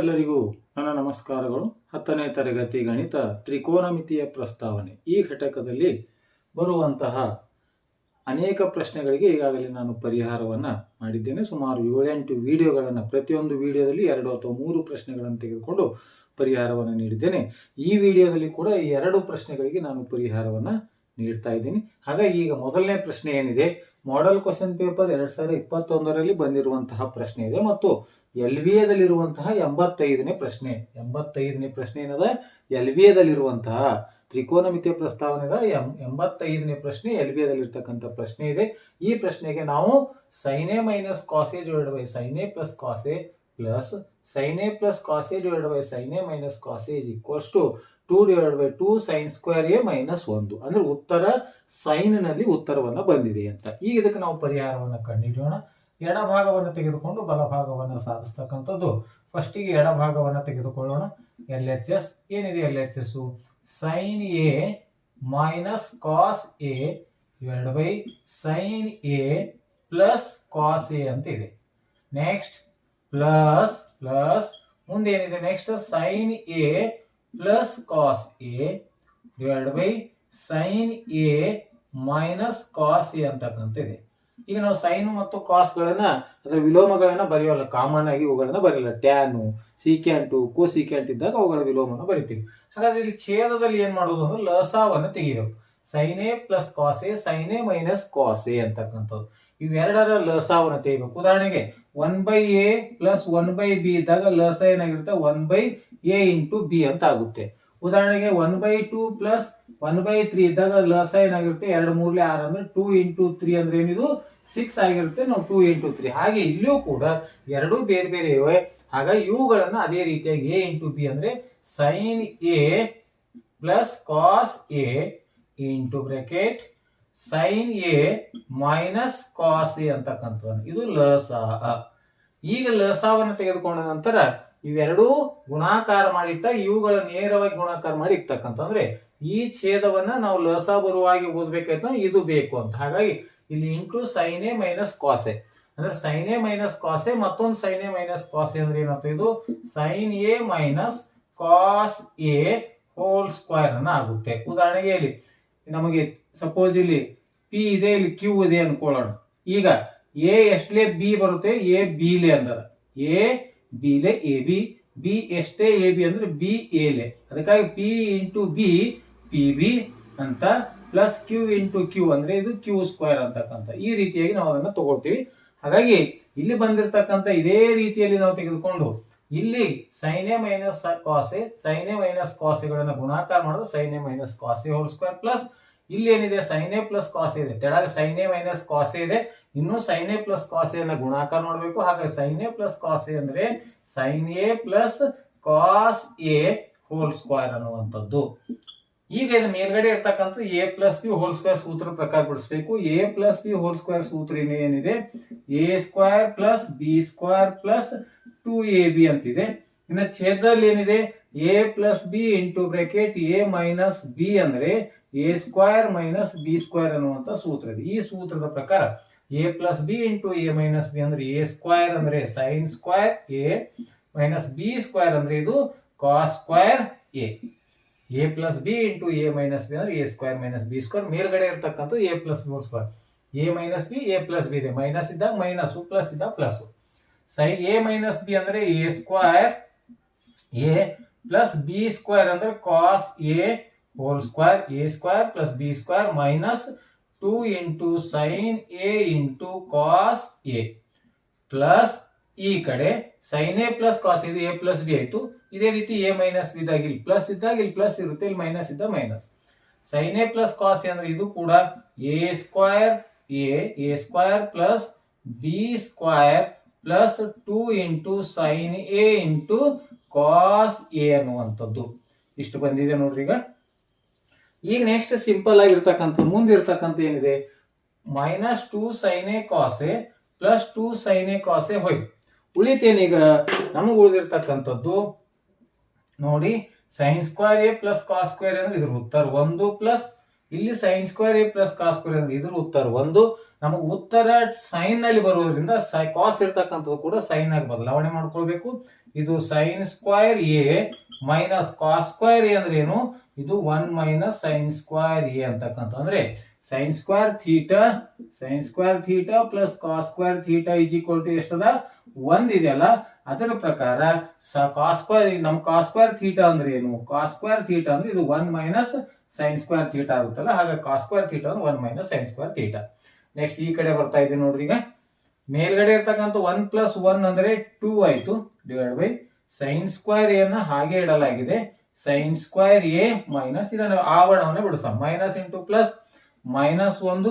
ಎಲ್ಲರಿಗೂ ನನ್ನ ನಮಸ್ಕಾರಗಳು. ಹತ್ತನೇ ತರಗತಿ ಗಣಿತ ತ್ರಿಕೋನಮಿತಿಯ ಪ್ರಸ್ತಾವನೆ. ಈ ಘಟಕದಲ್ಲಿ ಬರುವಂತಹ ಅನೇಕ ಪ್ರಶ್ನೆಗಳಿಗೆ ಈಗಾಗಲೇ ನಾನು ಪರಿಹಾರವನ್ನು ಮಾಡಿದ್ದೇನೆ. ಸುಮಾರು ಏಳೆಂಟು ವಿಡಿಯೋಗಳನ್ನು, ಪ್ರತಿಯೊಂದು ವಿಡಿಯೋದಲ್ಲಿ ಎರಡು ಅಥವಾ ಮೂರು ಪ್ರಶ್ನೆಗಳನ್ನು ತೆಗೆದುಕೊಂಡು ಪರಿಹಾರವನ್ನು ನೀಡಿದ್ದೇನೆ. ಈ ವಿಡಿಯೋದಲ್ಲಿ ಕೂಡ ಈ ಎರಡು ಪ್ರಶ್ನೆಗಳಿಗೆ ನಾನು ಪರಿಹಾರವನ್ನು ನೀಡ್ತಾ ಇದ್ದೀನಿ. ಹಾಗಾಗಿ ಈಗ ಮೊದಲನೇ ಪ್ರಶ್ನೆ ಏನಿದೆ? ಮಾಡೆಲ್ ಕ್ವಶನ್ ಪೇಪರ್ ಎರಡ್ ಸಾವಿರದ ಇಪ್ಪತ್ತೊಂದರಲ್ಲಿ ಬಂದಿರುವಂತಹ ಪ್ರಶ್ನೆ ಇದೆ. ಮತ್ತು ಎಲ್ ಬಿ ಎದಲ್ಲಿರುವಂತಹ ಎಂಬತ್ತೈದನೇ ಪ್ರಶ್ನೆ. ಎಂಬತ್ತೈದನೇ ಪ್ರಶ್ನೆ ಏನದ? ಎಲ್ ಬಿ ಎದಲ್ಲಿರುವಂತಹ ತ್ರಿಕೋನಮಿತಿಯ ಪ್ರಸ್ತಾವನೆದ ಎಂ, ಎಂಬತ್ತೈದನೇ ಪ್ರಶ್ನೆ ಎಲ್ ಬಿ ಎದಲ್ಲಿರ್ತಕ್ಕಂಥ ಪ್ರಶ್ನೆ ಇದೆ. ಈ ಪ್ರಶ್ನೆಗೆ ನಾವು sine A minus cos A divide by sine A plus cos A plus sine A plus cos A divide by sine A minus cos A is equals to two divide by two sine square A minus ಒಂದು ಅಂದ್ರೆ ಉತ್ತರ ಸೈನ್ನಲ್ಲಿ ಉತ್ತರವನ್ನ ಬಂದಿದೆ ಅಂತ. ಈಗ ಇದಕ್ಕೆ ನಾವು ಪರಿಹಾರವನ್ನು ಕಂಡುಹಿಡಿಯೋಣ. ಎಡಭಾಗವನ್ನು ತೆಗೆದುಕೊಂಡು ಬಲಭಾಗವನ್ನು ಸಾಧಿಸ್ತಕ್ಕಂಥದ್ದು. ಫಸ್ಟಿಗೆ ಎಡಭಾಗವನ್ನು ತೆಗೆದುಕೊಳ್ಳೋಣ. ಎಲ್ ಎಚ್ ಎಸ್ ಏನಿದೆ L H S sine A minus cos A divide by sine A plus cos A ಅಂತ ಇದೆ. ನೆಕ್ಸ್ಟ್ ಪ್ಲಸ್ ಪ್ಲಸ್ ಮುಂದೆ ಏನಿದೆ? Next sine A plus cos A divide by sine A minus cos A ಅಂತಕ್ಕಂಥ ಇದೆ ಈಗ ನಾವು sign ಮತ್ತು ಕಾಸ್ಗಳನ್ನ ಅದರ ವಿಲೋಮಗಳನ್ನ ಬರೆಯೋಲ್ಲ. ಕಾಮನ್ ಆಗಿ ಅವುಗಳನ್ನ ಬರೆಯಲ್ಲ. ಟ್ಯಾನು ಸೀಕ್ಯಾಂಟು ಕೋ ಸೀಕ್ಯಾಂಟ್ ಇದ್ದಾಗ ಅವುಗಳ ವಿಲೋಮನ ಬರಿತೀವಿ. ಹಾಗಾದ್ರೆ ಇಲ್ಲಿ ಛೇದದಲ್ಲಿ ಏನ್ ಮಾಡೋದು ಅಂದ್ರೆ ಲಸಾವನ್ನ ತೆಗಿಬೇಕು. Sine A plus cos A sine A minus cos A ಅಂತಕ್ಕಂಥದ್ದು. ಇವೆರಡರ ಲಸಾವನ್ನು ತೆಗಿಬೇಕು. ಉದಾಹರಣೆಗೆ one by A plus one by B ಇದ್ದಾಗ ಲಸ ಏನಾಗಿರುತ್ತೆ? One by A into B ಅಂತ ಆಗುತ್ತೆ. ಉದಾಹರಣೆಗೆ one by two plus one by three ಇದ್ದಾಗ ಲಸ ಏನಾಗಿರುತ್ತೆ? ಎರಡು ಮೂರ್ಲೆ ಆರ್ ಅಂದ್ರೆ ಟೂ ಇಂಟು ತ್ರೀ ಅಂದ್ರೆ ಏನಿದು? ಸಿಕ್ಸ್ ಆಗಿರುತ್ತೆ. ನಾವು ಟೂ ಇಂಟು ತ್ರೀ ಹಾಗೆ ಇಲ್ಲಿಯೂ ಕೂಡ ಎರಡೂ ಬೇರೆ ಬೇರೆ ಇವೆ. ಹಾಗಾಗಿ ಇವುಗಳನ್ನ ಅದೇ ರೀತಿಯಾಗಿ ಎ ಇಂಟು ಬಿ ಅಂದ್ರೆ sine A plus cos A into bracket sine A minus cos A ಅಂತಕ್ಕಂಥದ್ದು ಇದು ಲಸ ಈಗ ಲಸವನ್ನು ತೆಗೆದುಕೊಂಡ ನಂತರ ಇವೆರಡೂ ಗುಣಾಕಾರ ಮಾಡಿಟ್ಟ ಇವುಗಳ ನೇರವಾಗಿ ಗುಣಾಕಾರ ಮಾಡಿ ಇರ್ತಕ್ಕಂಥ ಅಂದ್ರೆ ಈ ಛೇದವನ್ನ ನಾವು ಲಸ ಬರುವಾಗಿ ಓದ್ಬೇಕಾಯ್ತು ಇದು ಬೇಕು ಅಂತ. ಹಾಗಾಗಿ ಇಲ್ಲಿ ಇಂಟು ಸೈನೆ ಮೈನಸ್ ಕಾಸೆ ಅಂದ್ರೆ ಸೈನೆ ಮೈನಸ್ ಕಾಸೆ ಮತ್ತೊಂದು ಸೈನೆ ಮೈನಸ್ ಕಾಸೆ ಅಂದ್ರೆ ಏನಂತ ಇದು? Sine A minus cos A whole square ಅನ್ನ ಆಗುತ್ತೆ. ಉದಾಹರಣೆಗೆ ಇಲ್ಲಿ ನಮಗೆ ಸಪೋಸ್ ಇಲ್ಲಿ ಪಿ ಇದೆ, ಇಲ್ಲಿ ಕ್ಯೂ ಇದೆ ಅನ್ಕೊಳ್ಳೋಣ. ಈಗ ಎ ಎಷ್ಟೇ ಬಿ ಬರುತ್ತೆ? ಎ ಬಿಲೆ ಅಂದರ ಎ ಬಿಲೆ ಎ ಬಿ ಬಿ ಎಷ್ಟೇ ಎ ಬಿ ಅಂದ್ರೆ ಬಿ ಎಲೆ ಅದಕ್ಕಾಗಿ P into B P B ಅಂತ ಪ್ಲಸ್ ಕ್ಯೂ ಇಂಟು ಕ್ಯೂ ಅಂದ್ರೆ ಇದು ಕ್ಯೂ ಸ್ಕ್ವೇರ್ ಅಂತಕ್ಕಂಥ. ಈ ರೀತಿಯಾಗಿ ನಾವು ಅದನ್ನ ತಗೊಳ್ತೀವಿ. ಹಾಗಾಗಿ ಇಲ್ಲಿ ಬಂದಿರತಕ್ಕಂಥ ಇದೇ ರೀತಿಯಲ್ಲಿ ನಾವು ತೆಗೆದುಕೊಂಡು ಇಲ್ಲಿ sine A minus cos A sine A minus ಕಾಸೆಗಳನ್ನ ಗುಣಾಕಾರ ಮಾಡೋದು sine A minus cos A whole square plus ಇಲ್ಲಿ ಏನಿದೆ? ಸೈನೆ ಪ್ಲಸ್ ಕಾಸೆ ಇದೆ. ತೆಳಗೆ ಸೈನೆ ಮೈನಸ್ ಕಾಸೆ ಇದೆ. ಇನ್ನು ಸೈನೆ ಪ್ಲಸ್ ಕಾಸೆಯನ್ನ ಗುಣಾಕಾರ ಮಾಡಬೇಕು ಹಾಗೆ sine A plus cos A ಅಂದ್ರೆ sine A plus cos A whole square ಅನ್ನುವಂಥದ್ದು. ಈಗ ಇದು ಮೇಲ್ಗಡೆ ಇರ್ತಕ್ಕಂಥ A plus B whole square ಸೂತ್ರ ಪ್ರಕಾರ ಬಿಡಿಸ್ಬೇಕು. A plus B whole square ಸೂತ್ರ ಏನಿದೆ? A square plus B square plus two A B ಅಂತಿದೆ. ಇನ್ನು ಛೇದದಲ್ಲಿ ಏನಿದೆ? A plus B into bracket A minus B ಅಂದ್ರೆ A square minus B square ಅನ್ನುವಂತ ಸೂತ್ರ ಇದೆ. ಈ ಸೂತ್ರದ ಪ್ರಕಾರ A plus B into A minus B ಅಂದ್ರೆ ಎ ಸ್ಕ್ವೇರ್ ಅಂದ್ರೆ sine square A minus B square ಅಂದ್ರೆ ಇದು cos square A A plus B into A minus B ಅಂದ್ರೆ A square minus B square ಮೇಲ್ಗಡೆ ಇರ್ತಕ್ಕಂಥ ಎ ಪ್ಲಸ್ ಮೂರ್ square A minus B A plus B ಇದೆ. Minus ಇದ್ದಾಗ minus plus ಇದ್ದಾಗ plus sine A minus B ಅಂದ್ರೆ A square A plus B square ಅಂದ್ರೆ cos A whole square A square plus B square minus two into sine A into cos A plus ಈ ಕಡೆ sign A plus ಕಾಸ್ ಇದು A plus B ಆಯ್ತು. ಇದೇ ರೀತಿ A minus B ಇದ್ದಾಗ ಇಲ್ಲಿ plus ಇದ್ದಾಗ ಇಲ್ಲಿ ಪ್ಲಸ್ ಇರುತ್ತೆ, ಇಲ್ಲಿ ಮೈನಸ್ ಇದ್ದ minus sine A plus cos A ಅಂದ್ರೆ ಇದು ಕೂಡ A square A A square plus B square plus two into sine A into cos A ಅನ್ನುವಂಥದ್ದು. ಇಷ್ಟು ಬಂದಿದೆ ನೋಡ್ರಿ ಈಗ. ಈಗ ನೆಕ್ಸ್ಟ್ ಸಿಂಪಲ್ ಆಗಿರ್ತಕ್ಕಂಥ ಮುಂದಿರ್ತಕ್ಕಂಥ ಏನಿದೆ? Minus two sine A cos A plus two sine A cos A ಹೋಯ್ತು. ಉಳಿತೇನೀಗ ನಮಗೆ ಉಳಿದಿರ್ತಕ್ಕಂಥದ್ದು ನೋಡಿ sine square A plus cos square ಅಂದ್ರೆ ಇದ್ರ ಉತ್ತರ ಒಂದು ಪ್ಲಸ್ ಇಲ್ಲಿ sine square A plus cos square ಅಂದ್ರೆ ಇದ್ರ ಉತ್ತರ ಒಂದು. ನಮಗೆ ಉತ್ತರ ಸೈನ್ನಲ್ಲಿ ಬರೋದ್ರಿಂದ ಕಾಸ್ ಇರ್ತಕ್ಕಂಥದ್ದು ಕೂಡ ಸೈನ್ ಆಗಿ ಬದಲಾವಣೆ ಮಾಡ್ಕೊಳ್ಬೇಕು. ಇದು sine square A minus cos square A ಅಂದ್ರೆ ಏನು? ಇದು one minus sine square A ಅಂತಕ್ಕಂಥ ಅಂದ್ರೆ sine square theta sine square theta plus cos square theta is equal to ಎಷ್ಟದ? ಒಂದ್ ಇದೆಯಲ್ಲ ಅದರ ಪ್ರಕಾರ ಸ ಸ್ಕ್ವೇರ್ ನಮ್ ಕಾಸ್ಕ್ವೇರ್ ಸ್ಕ್ವೇರ್ ಥೀಟಾ ಅಂದ್ರೆ ಏನು? ಕಾಸ್ಕ್ವೇರ್ ಸ್ಕ್ವೇರ್ ಥೀಟಾ ಅಂದ್ರೆ ಇದು one minus sine square theta ಆಗುತ್ತಲ್ಲ, ಹಾಗೆ ಕಾಸ್ಕ್ವೇರ್ ಸ್ಕ್ವೇರ್ ಥೀಟಾ ಅಂದ್ರೆ one minus sine square theta next ಈ ಕಡೆ ಬರ್ತಾ ಇದೆ ನೋಡ್ರಿ ಈಗ. ಮೇಲ್ಗಡೆ ಇರ್ತಕ್ಕಂಥ ಒನ್ ಪ್ಲಸ್ ಒನ್ ಅಂದ್ರೆ ಟೂ ಆಯ್ತು ಡಿವೈಡ್ ಬೈ ಸೈನ್ ಸ್ಕ್ವೇರ್ ಎನ್ನ ಹಾಗೆ ಇಡಲಾಗಿದೆ. ಸೈನ್ ಸ್ಕ್ವೇರ್ ಎ ಮೈನಸ್ ಇದನ್ನು ಆವರಣವನ್ನು ಬಿಡಿಸ. ಮೈನಸ್ ಇಂಟು ಪ್ಲಸ್ ಮೈನಸ್ ಒಂದು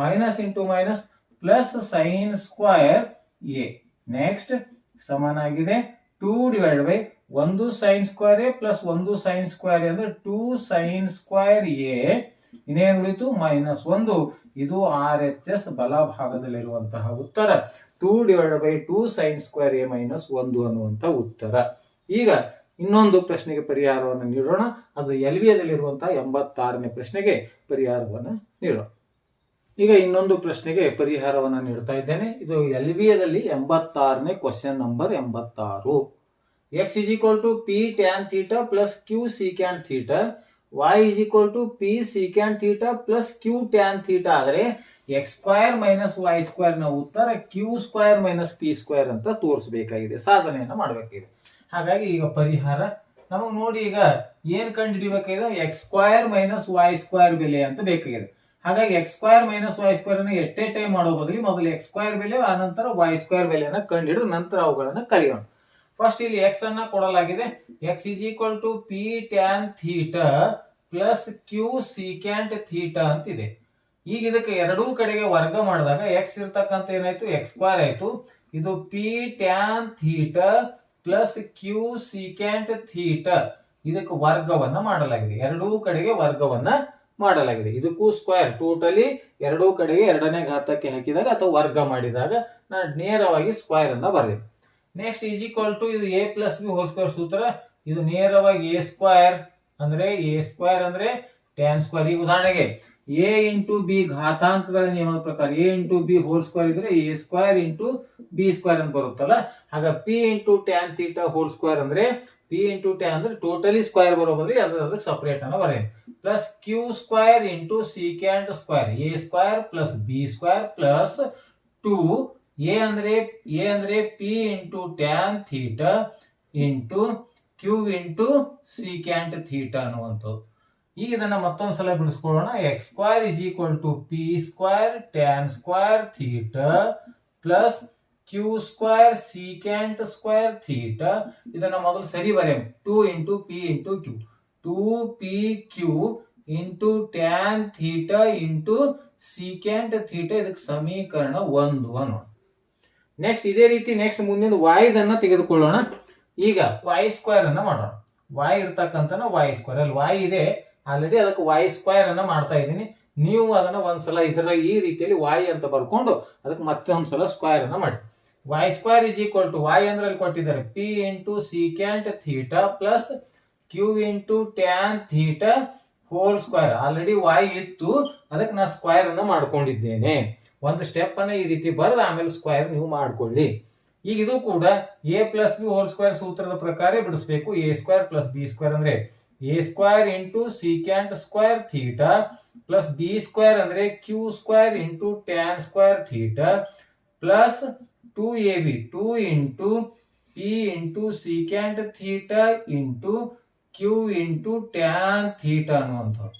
minus into minus plus sine square A next ಸಮನಾಗಿದೆ. ಟೂ ಡಿವೈಡ್ ಬೈ ಒಂದು ಸೈನ್ ಸ್ಕ್ವೇರ್ ಎ ಪ್ಲಸ್ ಒಂದು ಸೈನ್ ಸ್ಕ್ವೇರ್ ಅಂದ್ರೆ ಟೂ ಸೈನ್ ಸ್ಕ್ವೇರ್ ಎ ಇನ್ನೇನು ಉಳಿತು? ಮೈನಸ್ ಒಂದು. ಇದು ಆರ್ ಎಚ್ ಎಸ್ ಬಲಭಾಗದಲ್ಲಿರುವಂತಹ ಉತ್ತರ. Two divide by two sine square A minus ಒಂದು ಅನ್ನುವಂಥ ಉತ್ತರ. ಈಗ ಇನ್ನೊಂದು ಪ್ರಶ್ನೆಗೆ ಪರಿಹಾರವನ್ನು ನೀಡೋಣ. ಅದು ಎಲ್ ಎಂಬತ್ತಾರನೇ ಪ್ರಶ್ನೆಗೆ ಪರಿಹಾರವನ್ನು ನೀಡೋಣ. ಈಗ ಇನ್ನೊಂದು ಪ್ರಶ್ನೆಗೆ ಪರಿಹಾರವನ್ನು ನೀಡ್ತಾ ಇದ್ದೇನೆ. ಇದು ಎಲ್ ಬಿ ಎದಲ್ಲಿ ಎಂಬತ್ತಾರನೇ ಕ್ವಶನ್ ನಂಬರ್ ಎಂಬತ್ತಾರು. X is equal to P tan theta plus Q secant theta Y is equal to P secant theta plus Q tan theta ಆದರೆ ಎಕ್ಸ್ ಸ್ಕ್ವೈರ್ ಮೈನಸ್ ವೈ ಸ್ಕ್ವೈರ್ನ ಉತ್ತರ Q square minus P square ಅಂತ ತೋರಿಸಬೇಕಾಗಿದೆ. ಸಾಧನೆಯನ್ನು ಮಾಡಬೇಕಾಗಿದೆ. ಹಾಗಾಗಿ ಈಗ ಪರಿಹಾರ. ನಮಗೆ ನೋಡಿ ಈಗ ಏನು ಕಂಡು ಹಿಡಿಬೇಕಾಗಿದೆ X square minus Y square ಬೆಲೆ ಅಂತ ಬೇಕಾಗಿದೆ. ಹಾಗಾಗಿ X square minus Y square ಅನ್ನು ಎಟ್ಟೆ ಟೈಮ್ ಮಾಡೋ ಬದಲಿ ಮೊದಲು ಎಕ್ಸ್ ಸ್ಕ್ವೈರ್ ಬೆಲೆ ಆನಂತರ ವೈ ಸ್ಕ್ವೈರ್ ಬೆಲೆಯನ್ನು ಕಂಡು ಹಿಡಿದು ನಂತರ ಅವುಗಳನ್ನು ಕಲಿಯೋಣ. ಫಸ್ಟ್ ಇಲ್ಲಿ ಎಕ್ಸ್ ಅನ್ನ ಕೊಡಲಾಗಿದೆ. X is equal to P tan theta plus Q secant theta ಅಂತಿದೆ. ಈಗ ಇದಕ್ಕೆ ಎರಡೂ ಕಡೆಗೆ ವರ್ಗ ಮಾಡಿದಾಗ ಎಕ್ಸ್ ಇರ್ತಕ್ಕಂಥ ಏನಾಯ್ತು? ಎಕ್ಸ್ ಸ್ಕ್ವೇರ್ ಆಯ್ತು. ಇದು P tan theta plus Q secant theta ಇದಕ್ಕೆ ವರ್ಗವನ್ನ ಮಾಡಲಾಗಿದೆ. ಎರಡೂ ಕಡೆಗೆ ವರ್ಗವನ್ನ ಮಾಡಲಾಗಿದೆ. ಇದಕ್ಕೂ ಸ್ಕ್ವೇರ್ ಟೋಟಲಿ ಎರಡೂ ಕಡೆಗೆ ಎರಡನೇ ಘಾತಕ್ಕೆ ಹಾಕಿದಾಗ ಅಥವಾ ವರ್ಗ ಮಾಡಿದಾಗ ನಾನು ನೇರವಾಗಿ ಸ್ಕ್ವೇರ್ ಅನ್ನ ಬರೆದಿದ್ದೆ ನೆಕ್ಸ್ಟ್ ಈಸ್ ಈಕ್ವಲ್ ಟು ಇದು A plus B whole square ಸೂತ್ರ. ಇದು ನೇರವಾಗಿ ಎ ಸ್ಕ್ವೇರ್ ಅಂದ್ರೆ ಎ ಸ್ಕ್ವೇರ್ ಅಂದ್ರೆ ಟ್ಯಾನ್ ಸ್ಕ್ವೇರ್ ಈಗ ಉದಾಹರಣೆಗೆ. ಎ ಇಂಟು ಬಿ ಘಾತಾಂಕಗಳ ನಿಯಮದ ಪ್ರಕಾರ A into B whole square ಇದ್ರೆ A square into B square ಅಂತ ಬರುತ್ತಲ್ಲ? ಆಗ P into tan theta whole square ಅಂದ್ರೆ ಪಿ ಇಂಟು ಟ್ಯಾನ್ ಅಂದ್ರೆ ಟೋಟಲಿ ಸ್ಕ್ವೇರ್ ಬರೋ ಬದಲಿ ಅದ್ರ ಸಪರೇಟ್ ಅನ್ನ ಬರೆಯ plus Q square into secant square A square plus B square plus two A ಅಂದ್ರೆ ಎ ಅಂದ್ರೆ P into tan theta into Q into secant theta ಅನ್ನುವಂಥದ್ದು. ಈಗ ಇದನ್ನ ಮತ್ತೊಂದು ಸಲ ಬಿಡಿಸ್ಕೊಳ್ಳೋಣ. X square is equal to P square tan square theta plus Q square secant square theta ಇದನ್ನ ಮೊದಲು ಸರಿ ಬರೆಯ two into P into Q two P Q into tan theta into secant theta ಇದಕ್ಕೆ ಸಮೀಕರಣ ಒಂದು ಅನ್ನೋಣ ನೆಕ್ಸ್ಟ್ ಇದೇ ರೀತಿ next ಮುಂದಿನ ವಾಯ್ದನ್ನ ತೆಗೆದುಕೊಳ್ಳೋಣ. ಈಗ ವಾಯ್ ಸ್ಕ್ವೇರ್ ಅನ್ನ ಮಾಡೋಣ. ವಾಯ್ ಇರ್ತಕ್ಕಂಥ ವಾಯ್ ಸ್ಕ್ವೇರ್ ಅಲ್ಲಿ ವಾಯ್ ಇದೆ. ಆಲ್ರೆಡಿ ಅದಕ್ಕೆ ವಾಯ್ ಸ್ಕ್ವೇರ್ ಅನ್ನ ಮಾಡ್ತಾ ಇದ್ದೀನಿ. ನೀವು ಅದನ್ನ ಒಂದ್ಸಲ ಇದರ ಈ ರೀತಿಯಲ್ಲಿ ವಾಯ್ ಅಂತ ಬರ್ಕೊಂಡು ಅದಕ್ಕೆ ಮತ್ತೆ ಒಂದ್ಸಲ ಸ್ಕ್ವೇರ್ ಅನ್ನ ಮಾಡಿ. Y square is equal to y ಅಂದ್ರೆ ಅಲ್ಲಿ ಕೊಟ್ಟಿದ್ದಾರೆ? P into secant theta plus q into tan theta whole square already y ಇತ್ತು. ಅದಕ್ಕೆ ನಾ ಸ್ಕ್ವೇರ್ ಅನ್ನ ಮಾಡ್ಕೊಂಡಿದ್ದೇನೆ. ಒಂದು ಸ್ಟೆಪ್ ಅನ್ನ ಈ ರೀತಿ ಬರೆದು ಆಮೇಲೆ ಸ್ಕ್ವೇರ್ ನೀವು ಮಾಡ್ಕೊಳ್ಳಿ. ಈಗ ಇದು ಕೂಡ a plus b whole square ಸೂತ್ರದ ಪ್ರಕಾರ ಬಿಡಿಸ್ಬೇಕು. A square plus b square ಅಂದ್ರೆ a square into secant square theta plus b square ಅಂದ್ರೆ q square into tan square theta plus two a b two into p into secant theta into q into tan theta ಅನ್ನುವಂಥದ್ದು.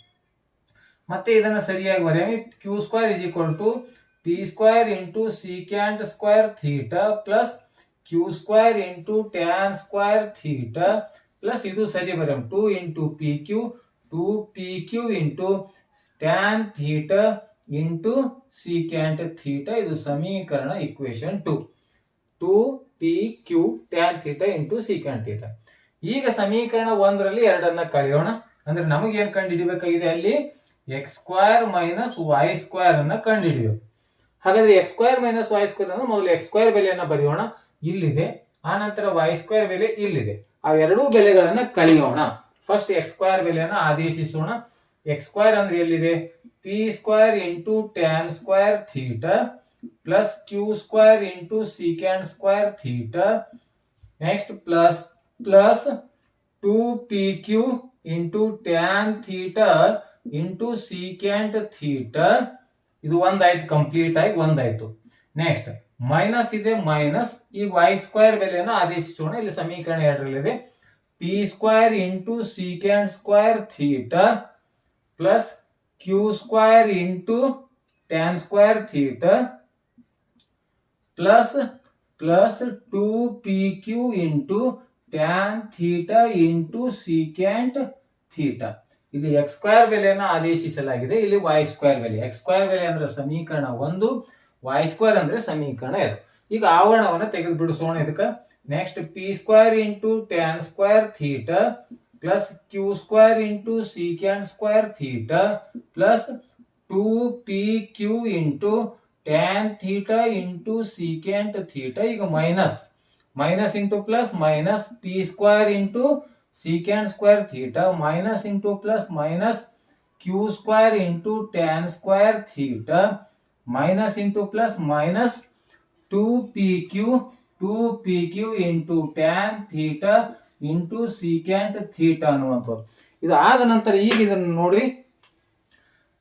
ಮತ್ತೆ ಇದನ್ನು ಸರಿಯಾಗಿ ಬರೆಯ q square is equal to p square into secant square theta plus q square into tan square theta plus ಇದು ಸರಿ ಬರೆಯ two into p q, two p q into tan theta into secant theta ಇದು ಸಮೀಕರಣ equation to two p q tan theta into secant theta ಈಗ ಸಮೀಕರಣ ಒಂದರಲ್ಲಿ ಎರಡನ್ನ ಕಳೆಯೋಣ. ಅಂದ್ರೆ ನಮಗೆ ಏನು ಕಂಡುಹಿಡಿಬೇಕಾಗಿದೆ ಅಲ್ಲಿ? X square minus y square ಅನ್ನ ಕಂಡು ಹಿಡಿಯಬೇಕು ಹಾಗಾದ್ರೆ x square minus y square ಅಂದ್ರೆ ಮೊದಲು ಎಕ್ಸ್ ಸ್ಕ್ವೈರ್ ಬೆಲೆಯನ್ನು ಬರೆಯೋಣ. ಇಲ್ಲಿದೆ. ಆ ನಂತರ ವೈ ಸ್ಕ್ವೇರ್ ಬೆಲೆ ಇಲ್ಲಿದೆ. ಆ ಅವೆರಡೂ ಬೆಲೆಗಳನ್ನ ಕಲಿಯೋಣ. ಫಸ್ಟ್ ಎಕ್ಸ್ ಸ್ಕ್ವೇರ್ ಬೆಲೆಯನ್ನು ಆದೇಶಿಸೋಣ. ಎಕ್ಸ್ ಸ್ಕ್ವೇರ್ ಅಂದ್ರೆ ಎಲ್ಲಿದೆ? P square into tan square theta plus q square into secant square theta next plus plus two p q into tan theta into secant theta ಇದು ಒಂದಾಯ್ತು ಕಂಪ್ಲೀಟ್ ಆಗಿ ಒಂದಾಯ್ತು. Next minus ಇದೆ, minus ಈ Y square ಬೆಲೆಯನ್ನು ಆದೇಶಿಸೋಣ. ಇಲ್ಲಿ ಸಮೀಕರಣ ಎರಡರಲ್ಲಿದೆ. P square into secant square theta plus q square into tan square theta plus plus two p q into tan theta into secant theta ಇಲ್ಲಿ ಎಕ್ಸ್ ಸ್ಕ್ವೇರ್ ಬೆಲೆಯನ್ನು ಆದೇಶಿಸಲಾಗಿದೆ. ಇಲ್ಲಿ ವೈ ಸ್ಕ್ವೇರ್ ಬೆಲೆ. ಎಕ್ಸ್ ಸ್ಕ್ವೇರ್ ಬೆಲೆ ಅಂದ್ರೆ ಸಮೀಕರಣ ಒಂದು. ವೈ ಸ್ಕ್ವೇರ್ ಅಂದ್ರೆ ಸಮೀಕರಣ ಎರಡು. ಈಗ ಆವರಣವನ್ನು ತೆಗೆದು ಬಿಡಿಸೋಣ ಇದಕ್ಕೆ. Next p square into tan square theta plus q square into secant square theta plus two p q into tan theta into secant theta ಈಗ minus minus into plus minus p square into secant square theta minus into plus minus q square into tan square theta. Minus into plus minus 2pq 2pq into tan theta into secant theta ಅನ್ನುವಂಥದ್ದು. ಇದು ಆದ ನಂತರ ಈಗ ಇದನ್ನು ನೋಡಿ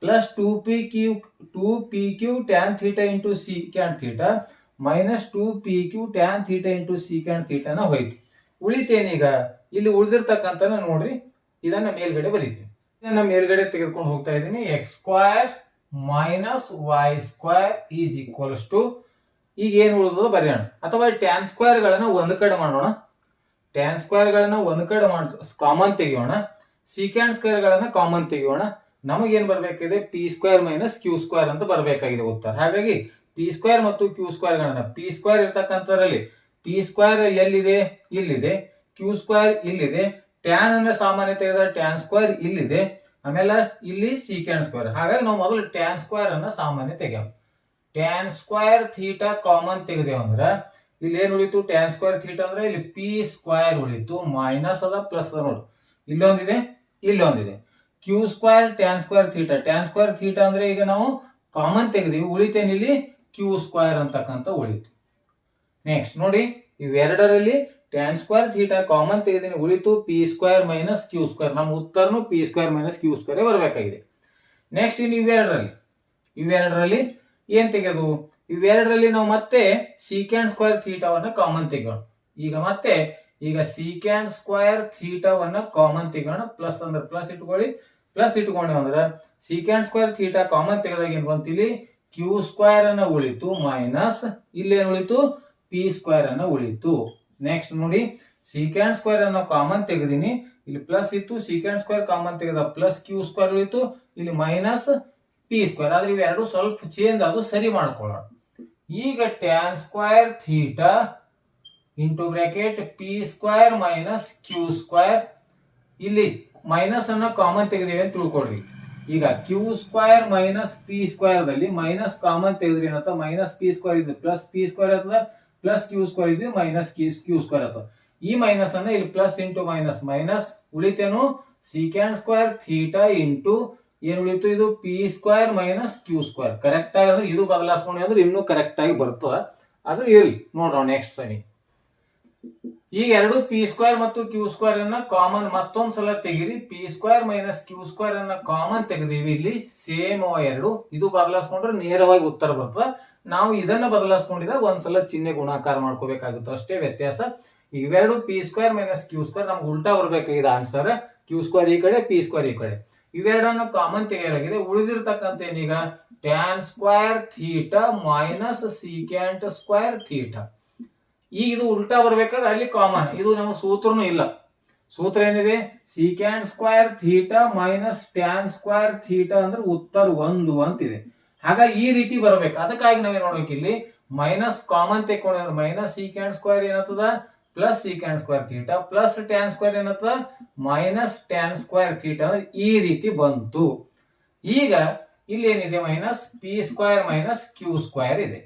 plus two p q two p q tan theta into secant theta minus two p q tan theta into secant ಥೀಟಾನ ಹೋಯ್ತು. ಉಳಿತೇನೀಗ ಇಲ್ಲಿ ಉಳಿದಿರ್ತಕ್ಕಂಥ ನೋಡ್ರಿ. ಇದನ್ನ ಮೇಲ್ಗಡೆ ಬರೀತೀನಿ. ಇದನ್ನ ಮೇಲ್ಗಡೆ ತೆಗೆದುಕೊಂಡು ಹೋಗ್ತಾ ಇದ್ದೀನಿ. X square minus y square is equals to ಈಗ ಏನು ಉಳಿದದ ಬರೆಯೋಣ. ಅಥವಾ ಟ್ಯಾನ್ ಸ್ಕ್ವೇರ್ ಗಳನ್ನ ಒಂದ್ ಕಡೆ ಮಾಡೋಣ. ಟ್ಯಾನ್ ಸ್ಕ್ವೇರ್ ಗಳನ್ನ ಒಂದ್ ಕಡೆ ಮಾಡ ಕಾಮನ್ ತೆಗಿಯೋಣ. ಸಿಕ್ಯಾಂಡ್ ಸ್ಕ್ವೇರ್ ಗಳನ್ನ ಕಾಮನ್ ತೆಗಿಯೋಣ. ನಮಗೇನ್ ಬರ್ಬೇಕಿದೆ? P square minus q square ಅಂತ ಬರಬೇಕಾಗಿದೆ ಉತ್ತರ. ಹಾಗಾಗಿ ಪಿ ಸ್ಕ್ವೇರ್ ಮತ್ತು ಕ್ಯೂ ಸ್ಕ್ವೇರ್ ಗಳನ್ನ ಪಿ ಸ್ಕ್ವೇರ್ ಇರ್ತಕ್ಕಂಥದ್ರಲ್ಲಿ ಪಿ ಸ್ಕ್ವೇರ್ ಎಲ್ಲಿದೆ? ಇಲ್ಲಿದೆ. ಕ್ಯೂ ಸ್ಕ್ವೇರ್ ಇಲ್ಲಿದೆ. ಟ್ಯಾನ್ ಅನ್ನ ಸಾಮಾನ್ಯ ತೆಗೆದ ಟ್ಯಾನ್ ಸ್ಕ್ವೇರ್ ಇಲ್ಲಿದೆ. ಆಮೇಲೆ ಇಲ್ಲಿ ಸೀಕೆಂಡ್ ಸ್ಕ್ವೇರ್ ಹಾಗಾಗಿ ನಾವು ಮೊದಲು ಟ್ಯಾನ್ ಸ್ಕ್ವೇರ್ ಅನ್ನ ಸಾಮಾನ್ಯ ತೆಗೆವು ಟ್ಯಾನ್ ಸ್ಕ್ವೇರ್ ಥೀಟಾ ಕಾಮನ್ ತೆಗೆದೇವು ಅಂದ್ರೆ, ಇಲ್ಲಿ ಏನ್ ಉಳಿತು? ಟ್ಯಾನ್ ಸ್ಕ್ವೇರ್ ಥೀಟಾ ಅಂದ್ರೆ ಇಲ್ಲಿ ಪಿ ಸ್ಕ್ವೇರ್ ಉಳಿತು. ಮೈನಸ್ ಅದ ಪ್ಲಸ್ ಅದ ನೋಡು. ಇಲ್ಲೊಂದಿದೆ ಇಲ್ಲೊಂದಿದೆ q square tan square theta tan square theta ಅಂದ್ರೆ ಈಗ ನಾವು ಕಾಮನ್ ತೆಗೆದೀವಿ. ಉಳಿತೇನೆ ಇಲ್ಲಿ ಕ್ಯೂ ಸ್ಕ್ವೇರ್ ಅಂತಕ್ಕಂಥ ಉಳಿತು. ನೆಕ್ಸ್ಟ್ ನೋಡಿ, ಇವೆರಡರಲ್ಲಿ ಟ್ಯಾನ್ ಸ್ಕ್ವೇರ್ ಥೀಟಾ ಕಾಮನ್ ತೆಗೆದಿನಿ ಉಳಿತು p square minus q square ನಮ್ಮ ಉತ್ತರನು p square minus q square ಬರಬೇಕಾಗಿದೆ. ನೆಕ್ಸ್ಟ್ ಇಲ್ಲಿ ಇವೆರಡರಲ್ಲಿ. ಇವೆರಡರಲ್ಲಿ ಏನ್ ತೆಗೆದು? ಇವೆರಡರಲ್ಲಿ ನಾವು ಮತ್ತೆ ಸೀಕ್ಯಾಂಡ್ ಸ್ಕ್ವೇರ್ ಥೀಟಾವನ್ನ ಕಾಮನ್ ತೆಗೋಣ ಈಗ ಮತ್ತೆ, ಈಗ ಸೀಕ್ಯಾಂಡ್ ಸ್ಕ್ವೇರ್ ಥೀಟಾವನ್ನ ಕಾಮನ್ ತೆಗೋಣ ಪ್ಲಸ್ ಅಂದ್ರೆ ಪ್ಲಸ್ ಇಟ್ಕೊಳ್ಳಿ. ಪ್ಲಸ್ ಇಟ್ಕೊಂಡೆ ಅಂದ್ರೆ ಸೀಕ್ಯಾಂಡ್ ಸ್ಕ್ವೇರ್ ಥೀಟಾ ಕಾಮನ್ ತೆಗೆದಾಗ ಏನ್ ಬಂತು ಇಲ್ಲಿ? ಕ್ಯೂ ಸ್ಕ್ವೇರ್ ಅನ್ನ ಉಳಿತು ಮೈನಸ್ ಇಲ್ಲಿ ಏನು ಉಳಿತು? ಪಿ ಸ್ಕ್ವೇರ್ ಅನ್ನ ಉಳಿತು. ನೆಕ್ಸ್ಟ್ ನೋಡಿ ಸೀಕ್ಯಾಂಡ್ ಸ್ಕ್ವೇರ್ ಅನ್ನ ಕಾಮನ್ ತೆಗೆದಿನಿ ಇಲ್ಲಿ ಪ್ಲಸ್ ಇತ್ತು ಸೀಕ್ಯಾಂಡ್ ಸ್ಕ್ವೇರ್ ಕಾಮನ್ ತೆಗೆದ ಪ್ಲಸ್ ಕ್ಯೂ ಸ್ಕ್ವೇರ್ ಉಳಿತು. ಇಲ್ಲಿ ಮೈನಸ್ ಪಿ ಸ್ಕ್ವೇರ್ ಆದ್ರೆ ಇವೆರಡು ಸ್ವಲ್ಪ ಚೇಂಜ್ ಅದು ಸರಿ ಮಾಡ್ಕೊಳ್ಳೋಣ. ಈಗ tan square theta into bracket p square minus q square ಇಲ್ಲಿ ಮೈನಸ್ ಅನ್ನ ಕಾಮನ್ ತೆಗೆದಿವೆ ಅಂತ ತಿಳ್ಕೊಳ್ರಿ. ಈಗ q square minus p square ದಲ್ಲಿ ಮೈನಸ್ ಕಾಮನ್ ತೆಗೆದ್ರಿ ಏನತ್ತ ಮೈನಸ್ ಪಿ ಸ್ಕ್ವೇರ್ ಇದು ಪ್ಲಸ್ ಪಿ ಸ್ಕ್ವೇರ್ ಆಗ್ತದ ಪ್ಲಸ್ ಕ್ಯೂ ಸ್ಕ್ವೇರ್ ಇದು ಮೈನಸ್ ಕ್ಯೂ ಸ್ಕ್ವೇರ್ ಆಗ್ತದ ಈ ಮೈನಸ್ ಅನ್ನ ಇಲ್ಲಿ ಪ್ಲಸ್ ಇಂಟು ಮೈನಸ್ ಮೈನಸ್ ಉಳಿತೇನು ಸಿಕ್ಯಾಂಡ್ ಸ್ಕ್ವೇರ್ ಥೀಟಾ ಇಂಟು ಏನ್ ಉಳಿತು ಇದು p square minus q square correct ಆಗಿ ಅಂದ್ರೆ ಇದು ಬದಲಾಯಿಸ್ಕೊಂಡ್ರೆ ಅಂದ್ರೆ ಇನ್ನೂ ಕರೆಕ್ಟ್ ಆಗಿ ಬರ್ತದ. ಅದು ಇರ್ಲಿ. ನೋಡೋಣ ನೆಕ್ಸ್ಟ್ ಸರಿ. ಈಗ ಎರಡು ಪಿ ಸ್ಕ್ವೇರ್ ಮತ್ತು ಕ್ಯೂ ಸ್ಕ್ವೇರ್ ಅನ್ನ ಕಾಮನ್ ಮತ್ತೊಂದ್ ಸಲ ತೆಗಿರಿ. P square minus q square ಅನ್ನ ಕಾಮನ್ ತೆಗೆದಿವಿ ಇಲ್ಲಿ. ಸೇಮ್ ಎರಡು. ಇದು ಬದಲಾಸ್ಕೊಂಡ್ರೆ ನೇರವಾಗಿ ಉತ್ತರ ಬರ್ತದ. ನಾವು ಇದನ್ನ ಬದಲಾಯಿಸ್ಕೊಂಡಿದಾಗ ಒಂದ್ಸಲ ಚಿಹ್ನೆ ಗುಣಾಕಾರ ಮಾಡ್ಕೋಬೇಕಾಗುತ್ತೆ. ಅಷ್ಟೇ ವ್ಯತ್ಯಾಸ. ಇವೆರಡು p square minus q square ನಮ್ಗೆ ಉಲ್ಟಾ ಬರ್ಬೇಕಾಗಿದೆ ಆನ್ಸರ್ ಕ್ಯೂ ಸ್ಕ್ವೇರ್ ಈ ಕಡೆ ಪಿ ಸ್ಕ್ವೇರ್ ಈ ಕಡೆ. ಇವೆರಡನ್ನು ಕಾಮನ್ ತೆಗೆಯಲಾಗಿದೆ. ಉಳಿದಿರ್ತಕ್ಕಂಥ ಏನೀಗ? Tan square theta minus secant square theta ಈಗ ಇದು ಉಲ್ಟಾ ಬರ್ಬೇಕಾದ್ರೆ ಅಲ್ಲಿ ಕಾಮನ್ ಇದು ನಮಗೆ ಸೂತ್ರನೂ ಇಲ್ಲ. ಸೂತ್ರ ಏನಿದೆ? Secant square theta minus tan square theta ಅಂದ್ರೆ ಉತ್ತರ ಒಂದು ಅಂತಿದೆ. ಹಾಗಾಗಿ ಈ ರೀತಿ ಬರಬೇಕು. ಅದಕ್ಕಾಗಿ ನಾವೇನ್ ನೋಡ್ಬೇಕು ಇಲ್ಲಿ? ಮೈನಸ್ ಕಾಮನ್ ತೆಕ್ಕೊಂಡ್ರೆ minus secant square ಏನತ್ತದ plus secant square theta plus tan square ಏನತ್ತದ minus tan square theta ಅಂದ್ರೆ ಈ ರೀತಿ ಬಂತು. ಈಗ ಇಲ್ಲಿ ಏನಿದೆ? Minus p square minus q square ಇದೆ.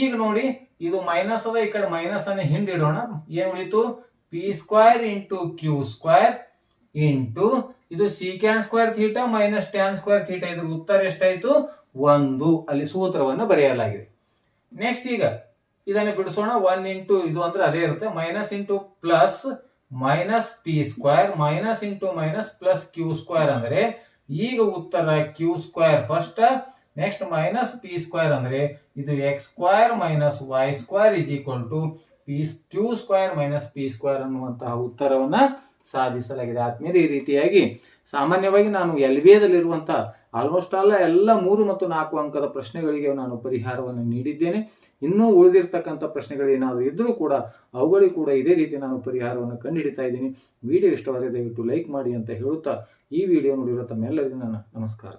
ಈಗ ನೋಡಿ, ಇದು ಮೈನಸ್ ಅದ, ಈ ಕಡೆ ಮೈನಸ್ ಅನ್ನ ಹಿಂದಿಡೋಣ ಏನ್ ಉಳಿತು? P square into q square into ಇದು secant square theta minus tan square theta ಇದ್ರ ಉತ್ತರ ಎಷ್ಟಾಯ್ತು? ಒಂದು ಅಲ್ಲಿ ಸೂತ್ರವನ್ನು ಬರೆಯಲಾಗಿದೆ. ನೆಕ್ಸ್ಟ್ ಈಗ ಇದನ್ನು ಬಿಡಿಸೋಣ. ಒನ್ ಇಂಟು ಇದು ಅಂದ್ರೆ ಅದೇ ಇರುತ್ತೆ. Minus into plus minus p square minus into minus plus q square ಅಂದ್ರೆ ಈಗ ಉತ್ತರ q square first next minus p square ಅಂದ್ರೆ ಇದು x square minus y square is equal to p q square minus p square ಅನ್ನುವಂತಹ ಉತ್ತರವನ್ನ ಸಾಧಿಸಲಾಗಿದೆ. ಆದ್ಮೇಲೆ ಈ ರೀತಿಯಾಗಿ ಸಾಮಾನ್ಯವಾಗಿ ನಾನು ಎಲ್ ಬಿ ಎದಲ್ಲಿರುವಂತಹ ಆಲ್ಮೋಸ್ಟ್ ಆಲ್ ಎಲ್ಲ ಮೂರು ಮತ್ತು ನಾಲ್ಕು ಅಂಕದ ಪ್ರಶ್ನೆಗಳಿಗೆ ನಾನು ಪರಿಹಾರವನ್ನು ನೀಡಿದ್ದೇನೆ. ಇನ್ನೂ ಉಳಿದಿರ್ತಕ್ಕಂಥ ಪ್ರಶ್ನೆಗಳು ಏನಾದರೂ ಇದ್ದರೂ ಕೂಡ ಅವುಗಳಿಗೆ ಕೂಡ ಇದೇ ರೀತಿ ನಾನು ಪರಿಹಾರವನ್ನು ಕಂಡುಹಿಡಿತಾ ಇದ್ದೀನಿ. ವಿಡಿಯೋ ಇಷ್ಟವಾದರೆ ದಯವಿಟ್ಟು ಲೈಕ್ ಮಾಡಿ ಅಂತ ಹೇಳುತ್ತಾ ಈ ವಿಡಿಯೋ ನೋಡಿರೋ ತಮ್ಮೆಲ್ಲರಿಗೂ ನನ್ನ ನಮಸ್ಕಾರ.